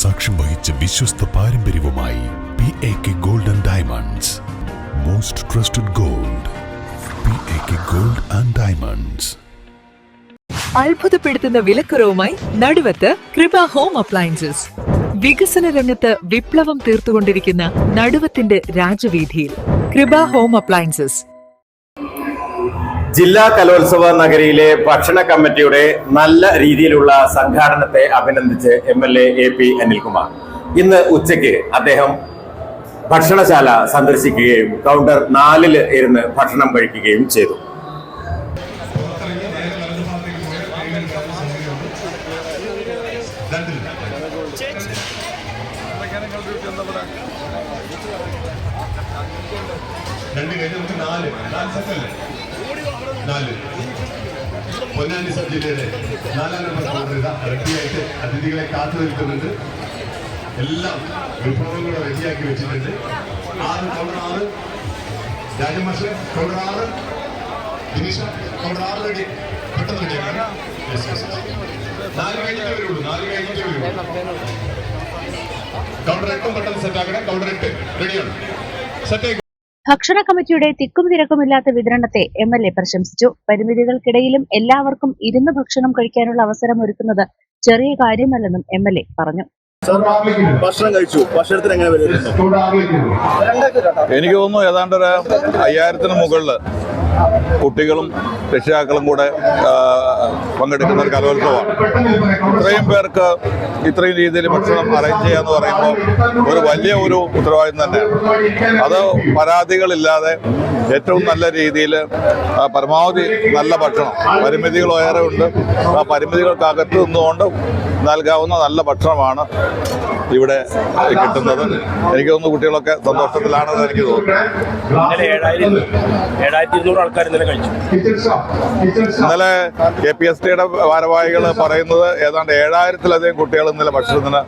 സാക്ഷ്യം വഹിച്ച വിശ്വസ്ത പാരമ്പര്യവുമായി P A K gold and diamonds most trusted gold P A K gold and diamonds അത്ഭുതപ്പെടുത്തുന്ന വിലക്കുറവുമായി നടുവത്ത് കൃപ ഹോം അപ്ലയൻസസ് വികസന രംഗത്ത് വിപ്ലവം തീർത്തുകൊണ്ടിരിക്കുന്ന നടുവത്തിന്റെ രാജവീതിയിൽ കൃപ ഹോം അപ്ലയൻസസ് ജില്ലാ കലോത്സവ നഗരിയിലെ ഭക്ഷണ കമ്മിറ്റിയുടെ നല്ല രീതിയിലുള്ള സംഘാടനത്തെ അഭിനന്ദിച്ച് M L A A P Anilkumar. ഇന്ന് ഉച്ചയ്ക്ക് അദ്ദേഹം ഭക്ഷണശാല സന്ദർശിക്കുകയും കൗണ്ടർ നാലിൽ ഇരുന്ന് ഭക്ഷണം കഴിക്കുകയും ചെയ്തു. രണ്ട് നാല്. നാല് സെറ്റല്ലേ നാല്. പൊന്നാനി സബ് ജില്ലയുടെ നാലാം നമ്പർ ഇതാ റെഡിയായിട്ട് അതിഥികളെ കാത്തു നിൽക്കുന്നുണ്ട്. എല്ലാം വിഭവങ്ങൾ റെഡിയാക്കി വെച്ചിട്ടുണ്ട്. ആറ് തൊണ്ണൂറാറ് രാജമാഷ് തൊണ്ണൂറാറ് കൗണ്ടർ റെഡി. പെട്ടെന്ന്. നാല് കഴിഞ്ഞിട്ടേ വരുള്ളൂ നാല് കഴിഞ്ഞിട്ടേ വരുള്ളൂ. കൗണ്ടർ എട്ടും പെട്ടെന്ന് സെറ്റ് കൗണ്ടർ എട്ട് റെഡിയാണ് സെറ്റ് ഭക്ഷണ കമ്മിറ്റിയുടെ തിക്കും തിരക്കുമില്ലാത്ത വിതരണത്തെ എം എൽ എ പ്രശംസിച്ചു. പരിമിതികൾക്കിടയിലും എല്ലാവർക്കും ഇരുന്ന് ഭക്ഷണം കഴിക്കാനുള്ള അവസരം ഒരുക്കുന്നത് ചെറിയ കാര്യമല്ലെന്നും എം എൽ എ പറഞ്ഞു. ഭക്ഷണം കഴിച്ചു. ഭക്ഷണത്തിന് എങ്ങനെ എനിക്ക് തോന്നുന്നു ഏതാണ്ട് ഒരു അയ്യായിരത്തിന് മുകളിൽ കുട്ടികളും രക്ഷിതാക്കളും കൂടെ പങ്കെടുക്കുന്ന ഒരു കലോത്സവമാണ് ഇത്രയും പേർക്ക് ഇത്രയും രീതിയിൽ ഭക്ഷണം അറേഞ്ച് ചെയ്യുക എന്ന് പറയുമ്പോൾ ഒരു വലിയ ഒരു ഉത്തരവാദിത്വം തന്നെയാണ്. അത് പരാതികളില്ലാതെ ഏറ്റവും നല്ല രീതിയിൽ പരമാവധി നല്ല ഭക്ഷണം. പരിമിതികൾ ഏറെ ഉണ്ട് ആ പരിമിതികൾക്കകത്ത് നിന്നുകൊണ്ട് നൽകാവുന്ന നല്ല ഭക്ഷണമാണ് ഇവിടെ കിട്ടുന്നത്. എനിക്ക് തോന്നുന്നു കുട്ടികളൊക്കെ സന്തോഷത്തിലാണെന്ന് എനിക്ക് തോന്നുന്നു. ഇന്നലെ കെ പി എസ് ടിയുടെ ഭാരവാഹികൾ പറയുന്നത് ഏതാണ്ട് ഏഴായിരത്തിലധികം കുട്ടികൾ ഇന്നലെ ഭക്ഷണത്തിന്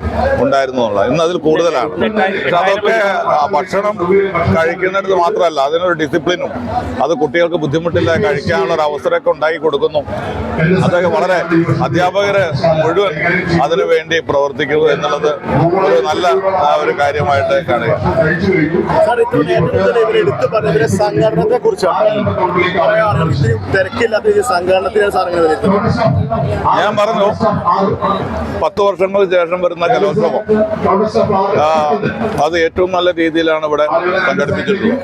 ഉണ്ടായിരുന്നു എന്നുള്ളത് ഇന്ന് അതിൽ കൂടുതലാണ്. പക്ഷെ അതൊക്കെ ഭക്ഷണം കഴിക്കുന്നിടത്ത് മാത്രമല്ല അതിനൊരു ഡിസിപ്ലിനും അത് കുട്ടികൾക്ക് ബുദ്ധിമുട്ടില്ല കഴിക്കാനുള്ള ഒരു അവസരമൊക്കെ ഉണ്ടാക്കി കൊടുക്കുന്നു. അതൊക്കെ വളരെ അധ്യാപകര് മുഴുവൻ അതിനു വേണ്ടി പ്രവർത്തിക്കുന്നു എന്നുള്ളത് ഒരു നല്ല ഒരു കാര്യമായിട്ട് കാണുക സംഘടനത്തെ കുറിച്ചാണ്. തിരക്കില്ലാത്ത സാർ ഞാൻ പറഞ്ഞു പത്ത് വർഷങ്ങൾക്ക് ശേഷം വരുന്ന കലോത്സവം. അത് ഏറ്റവും നല്ല രീതിയിലാണ് ഇവിടെ സംഘടിപ്പിച്ചിട്ടുള്ളത്.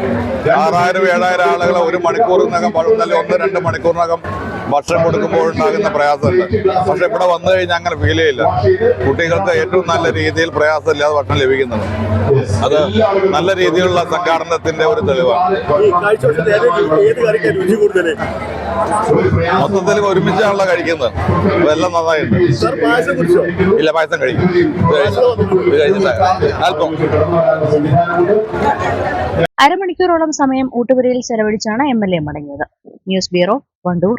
ആറായിരം ഏഴായിരം ആളുകളെ ഒരു മണിക്കൂറിനകം അല്ലെങ്കിൽ ഒന്ന് രണ്ട് മണിക്കൂറിനകം ഭക്ഷണം കൊടുക്കുമ്പോൾ ഉണ്ടാകുന്ന പ്രയാസമുണ്ട്. പക്ഷെ ഇവിടെ വന്നു കഴിഞ്ഞാൽ അങ്ങനെ ഫീൽ ചെയ്യില്ല. കുട്ടികൾക്ക് ഏറ്റവും നല്ല രീതിയിൽ പ്രയാസമില്ലാതെ ഭക്ഷണം ലഭിക്കുന്നത്. അത് നല്ല രീതിയിലുള്ള സംഘാടനത്തിന്റെ ഒരു തെളിവാണ്. മൊത്തത്തിൽ ഒരുമിച്ചാണല്ലോ കഴിക്കുന്നത്. ഇതെല്ലാം എല്ലാം കുറിച്ചോ ഇല്ല പായസം കഴിക്കും. അല്പം അരമണിക്കൂറോളം സമയം ഊട്ടുപുരയിൽ ചെലവഴിച്ചാണ് എം എൽ എ മടങ്ങിയത്. News bureau Wandoor.